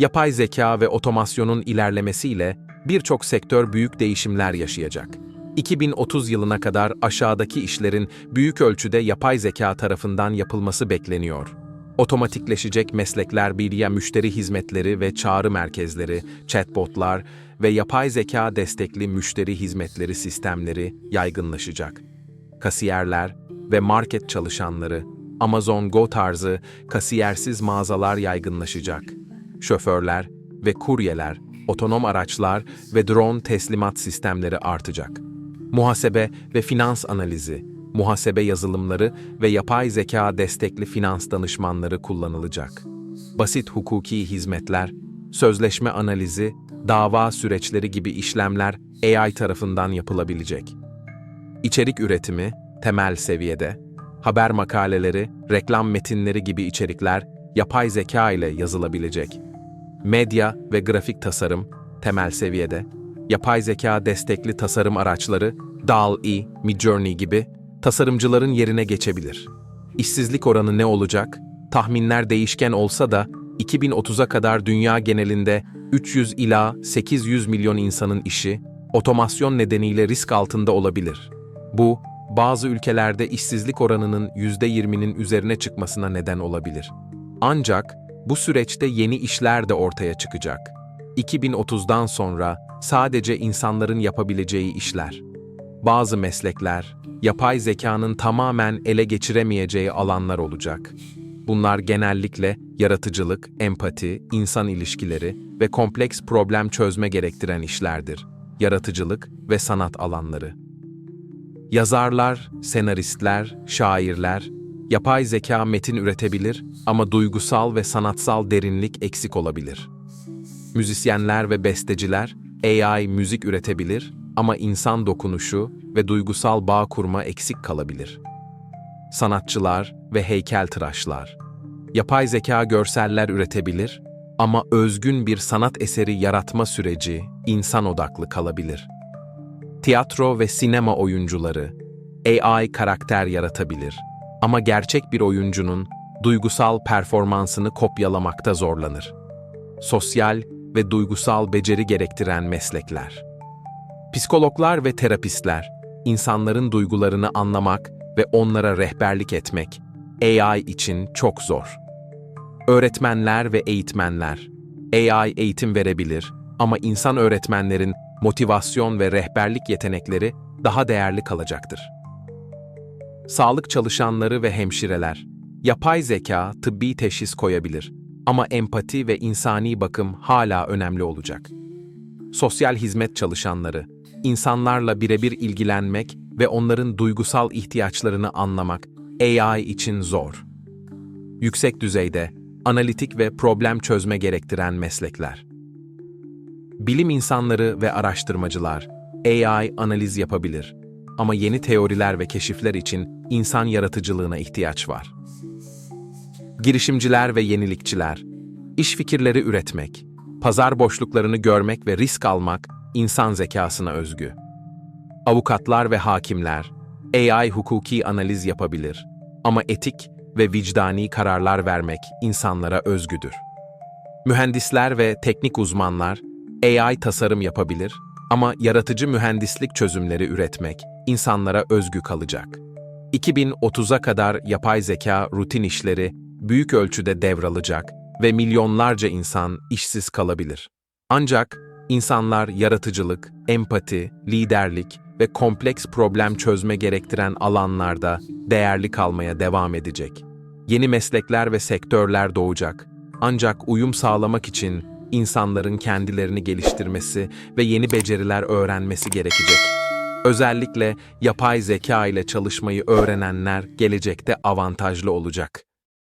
Yapay zeka ve otomasyonun ilerlemesiyle birçok sektör büyük değişimler yaşayacak. 2030 yılına kadar aşağıdaki işlerin büyük ölçüde yapay zeka tarafından yapılması bekleniyor. Otomatikleşecek meslekler bilye müşteri hizmetleri ve çağrı merkezleri, chatbotlar ve yapay zeka destekli müşteri hizmetleri sistemleri yaygınlaşacak. Kasiyerler ve market çalışanları, Amazon Go tarzı kasiyersiz mağazalar yaygınlaşacak. Şoförler ve kuryeler, otonom araçlar ve drone teslimat sistemleri artacak. Muhasebe ve finans analizi, muhasebe yazılımları ve yapay zeka destekli finans danışmanları kullanılacak. Basit hukuki hizmetler, sözleşme analizi, dava süreçleri gibi işlemler AI tarafından yapılabilecek. İçerik üretimi temel seviyede, haber makaleleri, reklam metinleri gibi içerikler yapay zeka ile yazılabilecek. Medya ve grafik tasarım temel seviyede, yapay zeka destekli tasarım araçları DALL-E, Midjourney gibi tasarımcıların yerine geçebilir. İşsizlik oranı ne olacak? Tahminler değişken olsa da 2030'a kadar dünya genelinde 300 ila 800 milyon insanın işi otomasyon nedeniyle risk altında olabilir. Bu, bazı ülkelerde işsizlik oranının %20'nin üzerine çıkmasına neden olabilir. Ancak bu süreçte yeni işler de ortaya çıkacak. 2030'dan sonra sadece insanların yapabileceği işler. Bazı meslekler, yapay zekanın tamamen ele geçiremeyeceği alanlar olacak. Bunlar genellikle yaratıcılık, empati, insan ilişkileri ve kompleks problem çözme gerektiren işlerdir. Yaratıcılık ve sanat alanları. Yazarlar, senaristler, şairler, yapay zeka metin üretebilir ama duygusal ve sanatsal derinlik eksik olabilir. Müzisyenler ve besteciler, AI müzik üretebilir ama insan dokunuşu ve duygusal bağ kurma eksik kalabilir. Sanatçılar ve heykeltıraşlar, yapay zeka görseller üretebilir ama özgün bir sanat eseri yaratma süreci insan odaklı kalabilir. Tiyatro ve sinema oyuncuları AI karakter yaratabilir ama gerçek bir oyuncunun duygusal performansını kopyalamakta zorlanır. Sosyal ve duygusal beceri gerektiren meslekler. Psikologlar ve terapistler, insanların duygularını anlamak ve onlara rehberlik etmek AI için çok zor. Öğretmenler ve eğitmenler, AI eğitim verebilir ama insan öğretmenlerin motivasyon ve rehberlik yetenekleri daha değerli kalacaktır. Sağlık çalışanları ve hemşireler, yapay zeka tıbbi teşhis koyabilir ama empati ve insani bakım hala önemli olacak. Sosyal hizmet çalışanları, insanlarla birebir ilgilenmek ve onların duygusal ihtiyaçlarını anlamak AI için zor. Yüksek düzeyde, analitik ve problem çözme gerektiren meslekler. Bilim insanları ve araştırmacılar AI analiz yapabilir ama yeni teoriler ve keşifler için insan yaratıcılığına ihtiyaç var. Girişimciler ve yenilikçiler, iş fikirleri üretmek, pazar boşluklarını görmek ve risk almak insan zekasına özgü. Avukatlar ve hakimler, AI hukuki analiz yapabilir ama etik ve vicdani kararlar vermek insanlara özgüdür. Mühendisler ve teknik uzmanlar, AI tasarım yapabilir ama yaratıcı mühendislik çözümleri üretmek insanlara özgü kalacak. 2030'a kadar yapay zeka rutin işleri büyük ölçüde devralacak ve milyonlarca insan işsiz kalabilir. Ancak insanlar yaratıcılık, empati, liderlik ve kompleks problem çözme gerektiren alanlarda değerli kalmaya devam edecek. Yeni meslekler ve sektörler doğacak. Ancak uyum sağlamak için insanların kendilerini geliştirmesi ve yeni beceriler öğrenmesi gerekecek. Özellikle yapay zeka ile çalışmayı öğrenenler gelecekte avantajlı olacak.